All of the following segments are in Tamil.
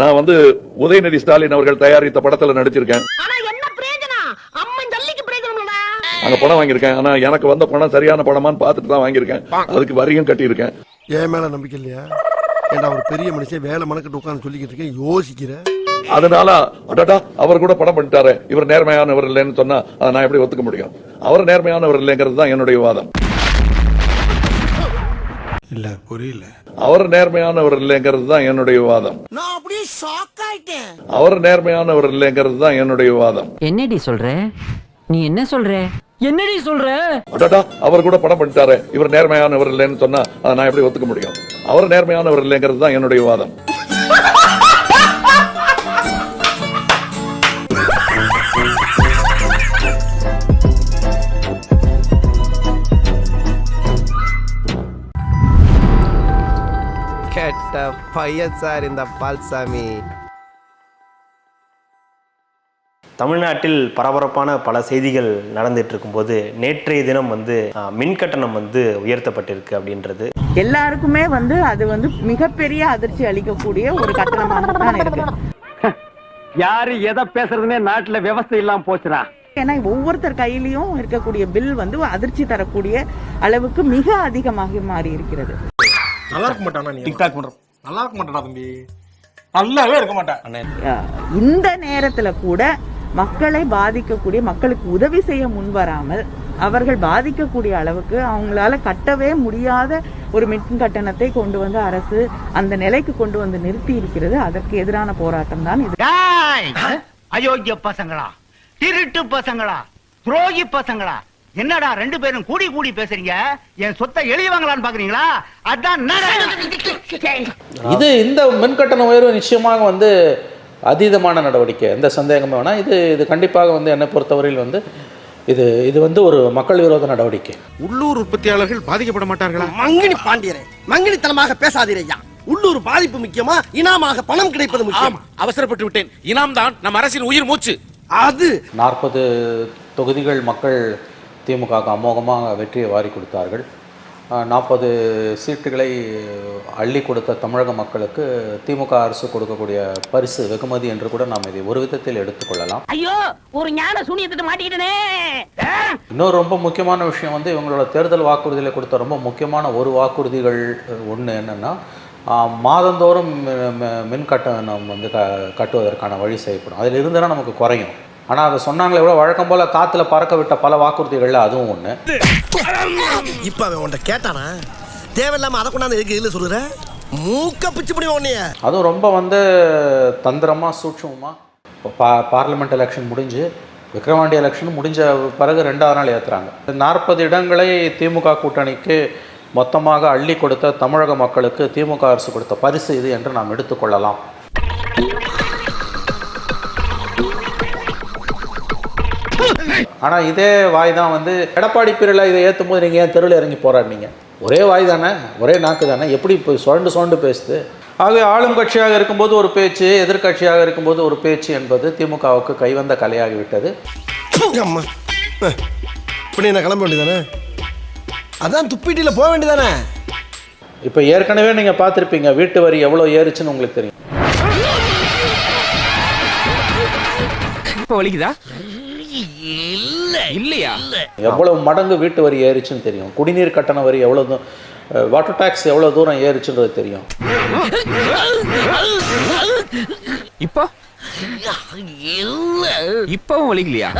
நான் வந்து உதயநிதி ஸ்டாலின் அவர்கள் தயாரித்த படத்துல நடிச்சிருக்கேன். அங்க பணம் வாங்கியிருக்கேன். ஆனா எனக்கு வந்த பணம் சரியான பணமான்னு பார்த்துட்டு தான் வாங்கியிருக்கேன். அதுக்கு வரியும் கட்டியிருக்கேன். என் மேல நம்பிக்கை இல்லையா? ஏண்டா ஒரு பெரிய மனுஷன் வேலை மனக்கிட்டு உட்காந்து சொல்லிக்கிட்டு இருக்கேன் யோசிக்கிறேன் அதனால அடடா அவர் கூட படம் பண்ணிட்டாரு. இவர் நேர்மையானவர் இல்லைன்னு சொன்னா அதை நான் எப்படி ஒத்துக்க முடியும்? அவர் நேர்மையானவர் இல்லைங்கிறது தான் என்னுடைய வாதம். இல்ல புரியல. அவர் நேர்மையானவர் இல்லைங்கிறது தான் என்னுடைய வாதம். நான் அப்படியே ஷாக் ஆயிட்டேன். அவர் நேர்மையானவர் இல்லைங்கிறது தான் என்னுடைய வாதம். என்னடி சொல்ற? நீ என்ன சொல்ற? என்னடி சொல்ற? அடடா அவர் கூட படம் பண்ணிட்டாரு. இவர் நேர்மையானவர் இல்லைன்னு சொன்னா அதை நான் எப்படி ஒத்துக்க முடியும்? அவர் நேர்மையானவர் இல்லைங்கிறது தான் என்னுடைய வாதம். பையன் சார் இந்த பால்சாமி. தமிழ்நாட்டில் பரபரப்பான பல செய்திகள் நடந்துட்டு இருக்கும்போது நேற்றைய தினம் வந்து அஹ், மின் கட்டணம் வந்து உயர்த்தப்பட்டிருக்கு அப்படின்றது. எல்லாருக்குமே வந்து அது வந்து மிகப்பெரிய அதிர்ச்சி அளிக்கக்கூடிய ஒரு கட்டணமாக தான் இருக்கு. யாரு எதை பேசுறதுன்னே நாட்டுல விவசாயம் இல்லாம போச்சுடா. ஏன்னா ஒவ்வொருத்தர் கையிலயும் இருக்கக்கூடிய பில் வந்து அதிர்ச்சி தரக்கூடிய அளவுக்கு மிக அதிகமாக மாறி இருக்கிறது நல்லா இருக்க மாட்டானா நீ? டிக்டாக் பண்றோம். நல்லா இருக்க மாட்டானா தம்பி. நல்லாவே இருக்க மாட்டேன் இந்த நேரத்துல கூட மக்களை பாதிக்கக்கூடிய மக்களுக்கு உதவி செய்ய முன்வராமல் அவர்கள் பாதிக்கக்கூடிய அளவுக்கு அவங்களால கட்டவே முடியாத ஒரு மின் கட்டணத்தை கொண்டு வந்து அரசு அந்த நிலைக்கு கொண்டு வந்து நிறுத்தி இருக்கிறது. அதற்கு எதிரான போராட்டம் தான் இது. அயோக்கிய பசங்களா? திருட்டு பசங்களா? துரோகி பசங்களா? என்னடா ரெண்டு பேரும் கூடி கூடி பேசுறீங்க? என் சொத்தை எழுதிவாங்களான்னு பாக்குறீங்களா? அதான் இது இந்த மின்கட்டண உயர்வு நிச்சயமாக வந்து அதீதமான நடவடிக்கை. எந்த சந்தேகமே வேணாம். இது இது கண்டிப்பாக வந்து என்னை பொறுத்தவரையில் வந்து இது இது வந்து ஒரு மக்கள் விரோத நடவடிக்கை. உள்ளூர் உற்பத்தியாளர்கள் பாதிக்கப்பட மாட்டார்களா? மங்கினி பாண்டியரே மங்கினித்தனமாக பேசாதீரையா உள்ளூர் பாதிப்பு முக்கியமா? இனாமாக பணம் கிடைப்பது முக்கியம். அவசரப்பட்டு விட்டேன். இனாம் தான் நம் அரசின் உயிர் மூச்சு. அது நாற்பது தொகுதிகள் மக்கள் திமுகவுக்கு அமோகமாக வெற்றியை வாரி கொடுத்தார்கள். நாற்பது சீட்டுகளை அள்ளி கொடுத்த தமிழக மக்களுக்கு திமுக அரசு கொடுக்கக்கூடிய பரிசு வெகுமதி என்று கூட நாம் இதை ஒரு விதத்தில் எடுத்துக்கொள்ளலாம் ஐயோ ஒரு ஞான சூனியத்திட்டு மாட்டிக்கிட்டனே. இன்னொரு ரொம்ப முக்கியமான விஷயம் வந்து இவங்களோட தேர்தல் வாக்குறுதியில் கொடுத்த ரொம்ப முக்கியமான ஒரு வாக்குறுதிகள் ஒன்று என்னென்னா மாதந்தோறும் மின் கட்டணம் வந்து க கட்டுவதற்கான வழி செய்யப்படும். அதில் இருந்தனா நமக்கு குறையும். ஆனால் அதை சொன்னாங்களே விட வழக்கம் போல் காற்றுல பறக்க விட்ட பல வாக்குறுதிகளில் அதுவும் ஒன்று இப்ப அவன் உன்ட்ட கேட்டானா? தேவையில்லாம அதை கொண்டாந்து எதுக்கு இதுல சொல்லுற? மூக்க பிச்சு பண்ணி உன்னைய. அதுவும் ரொம்ப வந்து தந்திரமாக சூட்சமாக பா பார்லிமெண்ட் எலெக்ஷன் முடிஞ்சு விக்ரவாண்டி எலெக்ஷன் முடிஞ்ச பிறகு ரெண்டாவது நாள் ஏற்றுறாங்க நாற்பது இடங்களை திமுக கூட்டணிக்கு மொத்தமாக அள்ளி கொடுத்த தமிழக மக்களுக்கு திமுக அரசு கொடுத்த பரிசு இது என்று நாம் எடுத்துக்கொள்ளலாம் ஆனால் இதே வாய் தான் வந்து எடப்பாடி பிரிவில் இதை ஏற்றும் போது நீங்கள் ஏன் தெருவில் இறங்கி போராடினீங்க? ஒரே வாய் தானே ஒரே நாக்கு தானே எப்படி இப்போ சுரண்டு சுரண்டு பேசுது? ஆகவே ஆளும் கட்சியாக இருக்கும்போது ஒரு பேச்சு எதிர்க்கட்சியாக இருக்கும்போது ஒரு பேச்சு என்பது திமுகவுக்கு கைவந்த கலையாகிவிட்டது. இப்படி நான் கிளம்ப வேண்டியதானே? அதான் துப்பிட்டில போக வேண்டியதானே? இப்போ ஏற்கனவே நீங்கள் பார்த்துருப்பீங்க வீட்டு வரி எவ்வளோ ஏறுச்சுன்னு உங்களுக்கு தெரியும். இப்ப வலிக்குதா? இல்லையா? எவ்வளவு மடங்கு வீட்டு வரி ஏறுச்சுன்னு தெரியும். குடிநீர் கட்டண வரி எவ்வளோ வாட்டர் டேக்ஸ் எவ்வளோ தூரம் ஏறுச்சுன்றது தெரியும். இப்போ? இப்பவும் வலிக்கலையா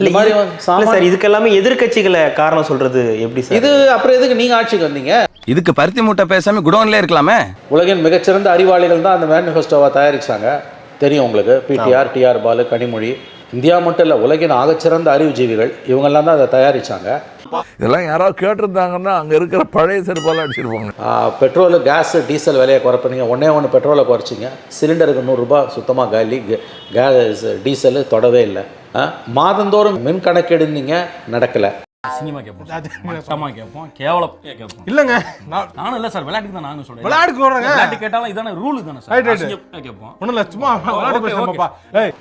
இந்த மாதிரி சார் இதுக்கெல்லாமே காரணம் சொல்றது எப்படி சார்? இது அப்புறம் எதுக்கு நீங்கள் ஆட்சிக்கு வந்தீங்க? இதுக்கு பருத்தி மூட்டை பேசாம குடோன்ல இருக்கலாமே? உலகின் மிகச்சிறந்த அறிவாளிகள் தான் அந்த மேனிஃபெஸ்டோவை தயாரிச்சாங்க. தெரியும் உங்களுக்கு. PTR TR Balu Kanimozhi. India மட்டும் இல்லை உலகின் ஆகச்சிறந்த அறிவுஜீவிகள் இவங்கெல்லாம் தான் அதை தயாரிச்சாங்க. இதெல்லாம் யாராவது கேட்டிருந்தாங்கன்னா அங்க இருக்கிற பழைய செருப்பால அடிச்சிருப்பாங்க பெட்ரோலு கேஸு டீசல் விலையை குறைப்பீங்க ஒன்றே ஒன்று பெட்ரோலை குறைச்சிங்க. சிலிண்டருக்கு நூறுரூபா சுத்தமாக காலி கேஸ் டீசலு தொடவே இல்லை. மாதந்தோறும் மின் கணக்கெடுந்தீங்க நடக்கலை. அசிங்கமா கேட்போம் மட்டமா கேட்போம் கேவலம் கேட்போம் இல்லங்க நான் நானும் இல்ல சார் விளையாட்டுக்கு தான் நானும் சொல்றேன். விளையாட்டுக்கு வர்றேங்க. விளையாட்டு கேட்டாலும் இதான ரூல் தானே சார். கேட்போம் ஒண்ணும் இல்ல சும்மா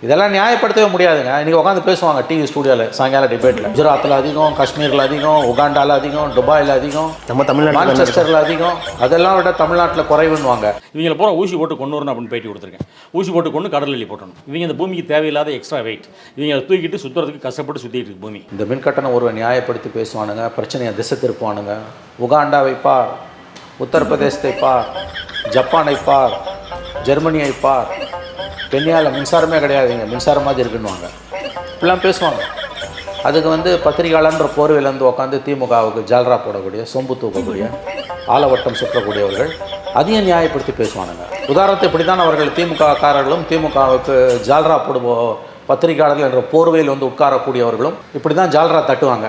இதெல்லாம் நியாயப்படுத்தவே முடியாதுங்க. இன்னைக்கு உட்காந்து பேசுவாங்க டிவி ஸ்டூடியோவில் சாயங்கால டிபேட்டில் குஜராத்தில் அதிகம் காஷ்மீரில் அதிகம் உகாண்டால அதிகம் துபாயில் அதிகம் நம்ம தமிழ்நாட்டில் மான்செஸ்டரில் அதிகம். அதெல்லாம் விட தமிழ்நாட்டில் குறைவுன்னுவாங்க. இவங்களை பூரா ஊசி போட்டு கொண்டு வரணும் அப்படின்னு பேட்டி கொடுத்துருக்கேன். ஊசி போட்டு கொண்டு கடல் எல்லி போட்டணும். இவங்க இந்த பூமிக்கு தேவையில்லாத எக்ஸ்ட்ரா வெயிட் இவங்க தூக்கிட்டு சுத்துறதுக்கு கஷ்டப்பட்டு சுத்திட்டு இருக்கு பூமி. இந்த மின்கட்டணம் ஒருவன் நியாயப்படுத்தி பேசுவானுங்க பிரச்சனையை திசை திருப்புவானுங்க. உகாண்டாவை பார் உத்தரப்பிரதேசத்தை பார் ஜப்பானை பார் ஜெர்மனியை பார். கென்யாவில் மின்சாரமே கிடையாதுங்க மின்சாரம் மாதிரி இருக்குன்னுவாங்க. இப்படிலாம் பேசுவாங்க. அதுக்கு வந்து பத்திரிகையாளன்ற போர்வையிலேருந்து உட்காந்து திமுகவுக்கு ஜால்ரா போடக்கூடிய சொம்பு தூக்கக்கூடிய ஆலவட்டம் சுற்றக்கூடியவர்கள் அதையும் நியாயப்படுத்தி பேசுவானுங்க. உதாரணத்தை இப்படி தான் அவர்கள் திமுகக்காரர்களும் திமுகவுக்கு ஜால்ரா போடுவோ பத்திரிகையாளர்கள் என்ற போர்வையில் வந்து உட்காரக்கூடியவர்களும் இப்படி தான் ஜால்ரா தட்டுவாங்க.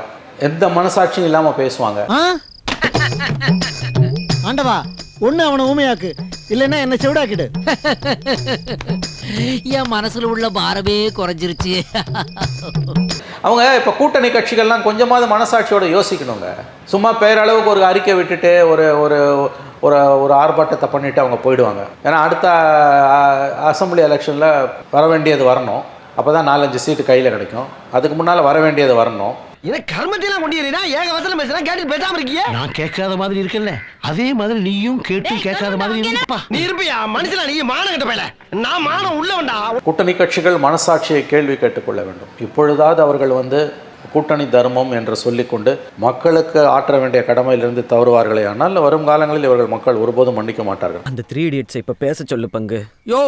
எந்த மனசாட்சியும் இல்லாமல் பேசுவாங்க. ஆண்டவா ஒண்ணு அவனை ஊமையாக்கு. இல்லைன்னா என்ன செவிடாக்கிடு. என் மனசுல உள்ள பாரமே குறைஞ்சிருச்சு. அவங்க இப்போ கூட்டணி கட்சிகள்லாம் கொஞ்சமாவது மனசாட்சியோட யோசிக்கணுங்க. சும்மா பேரளவுக்கு ஒரு அறிக்கை விட்டுட்டு ஒரு ஒரு ஒரு ஒரு ஆர்ப்பாட்டத்தை பண்ணிட்டு அவங்க போயிடுவாங்க. ஏன்னா அடுத்த அசம்பிளி எலெக்ஷனில் வர வேண்டியது வரணும். அப்போ தான் நாலஞ்சு சீட்டு கையில் கிடைக்கும். அதுக்கு முன்னால் வர வேண்டியது வரணும். இதை கர்மத்தையெல்லாம் கொண்டு ஏறினா ஏக வசனம் பேசுனா கேட்டு பேசாம இருக்கியே? நான் கேட்காத மாதிரி இருக்கல அதே மாதிரி நீயும் கேட்டு கேட்காத மாதிரி இருப்பா நீ இருப்பியா மனுஷனா நீ? மானம் கட்ட பையல. நான் மானம் உள்ளவன்டா கூட்டணி கட்சிகள் மனசாட்சியை கேள்வி கேட்டுக்கொள்ள வேண்டும். இப்பொழுதாவது அவர்கள் வந்து கூட்டணி தர்மம் என்று சொல்லிக்கொண்டு மக்களுக்கு ஆற்ற வேண்டிய கடமையிலிருந்து தவறுவார்களே. ஆனால் வரும் காலங்களில் இவர்கள் மக்கள் ஒருபோதும் மன்னிக்க மாட்டார்கள். அந்த த்ரீ இடியட்ஸ் இப்ப பேச சொல்லு பங்கு. யோ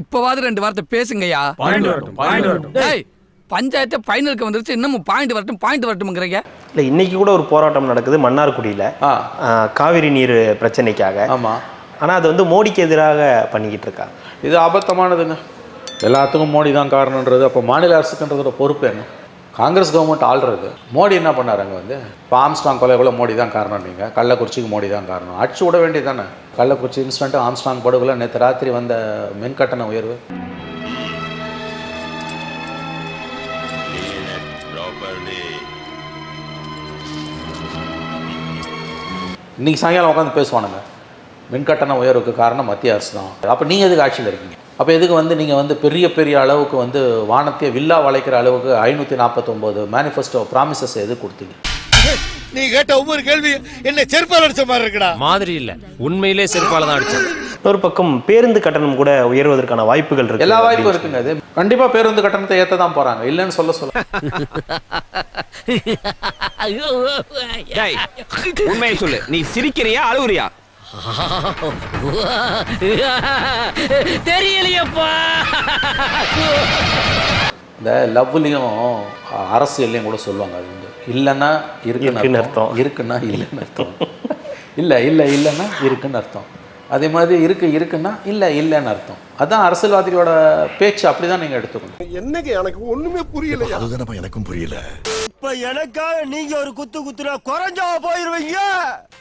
இப்பவாது ரெண்டு வார்த்தை பேசுங்கய்யா. பஞ்சாயத்து ஃபைனலுக்கு வந்துருச்சு இன்னமும் பாயிண்ட் வரட்டும் பாயிண்ட் வரட்டும்ங்கிறீங்க. இல்லை இன்னைக்கு கூட ஒரு போராட்டம் நடக்குது மன்னார்குடியில். காவிரி நீர் பிரச்சனைக்காக. ஆமாம் ஆனால் அது வந்து மோடிக்கு எதிராக பண்ணிக்கிட்டு இருக்காங்க இது அபத்தமானதுங்க எல்லாத்துக்கும் மோடி தான் காரணன்றது அப்போ மாநில அரசுக்குன்றதோட பொறுப்பு என்ன? காங்கிரஸ் கவர்மெண்ட் ஆள்றது. மோடி என்ன பண்ணார் அங்கே வந்து? இப்போ ஆம்ஸ்டாங் கொலை கூட மோடி தான் காரணம் நீங்கள் கள்ளக்குறிச்சிக்கு மோடி தான் காரணம். அடிச்சு விட வேண்டியது தானே? கள்ளக்குறிச்சி இன்சிடென்ட் ஆம்ஸ்டாங் படுகொலை நேற்று ராத்திரி வந்த மின்கட்டண உயர்வு. இன்றைக்கி சாயங்காலம் உட்காந்து பேசுவானுங்க. மின் கட்டண உயர்வுக்கு காரணம் மத்திய அரசு தான். அப்போ நீங்கள் எதுக்கு ஆட்சியில் இருக்கீங்க? அப்போ எதுக்கு வந்து நீங்கள் வந்து பெரிய பெரிய அளவுக்கு வந்து வானத்தையே வில்லா வளைக்கிற அளவுக்கு ஐநூற்றி நாற்பத்தொம்போது மேனிஃபெஸ்டோ ப்ராமிசஸ் எது கொடுத்தீங்க? நீ கேட்ட ஒவ்வொரு கேள்வி என்ன செருப்பால் அடிச்ச மாதிரி இருக்குடா. மாதிரி இல்ல. உண்மையிலே செருப்பால தான் அடிச்சது இன்னொரு பக்கம் பேருந்து கட்டணம் கூட உயர்வதற்கான வாய்ப்புகள் இருக்கு எல்லா வாய்ப்பும் இருக்குங்க. அது கண்டிப்பாக பேருந்து கட்டணத்தை ஏற்ற தான் போகிறாங்க இல்லைன்னு சொல்ல சொல்ல. உண்மையை சொல்லு. நீ சிரிக்கிறியா அழுவுறியா தெரியலையப்பா. இந்த லவ்லையும் அரசியல்லையும் கூட சொல்லுவாங்க அது வந்து. இல்லைன்னா இருக்குன்னு அர்த்தம். இருக்குன்னா இல்லைன்னு அர்த்தம். இல்லை இல்லை இல்லைன்னா இருக்குன்னு அர்த்தம். அதே மாதிரி இருக்கு இருக்குன்னா இல்லை இல்லைன்னு அர்த்தம். அதான் அரசியல்வாதிகளோட பேச்சு அப்படி தான் நீங்கள் எடுத்துக்கணும். என்னங்க எனக்கு ஒண்ணுமே புரியல அதுதானப்பா எனக்கும் புரியல. இப்ப எனக்காக நீங்க ஒரு குத்து குத்துனா குறைஞ்சா போயிருவீங்க?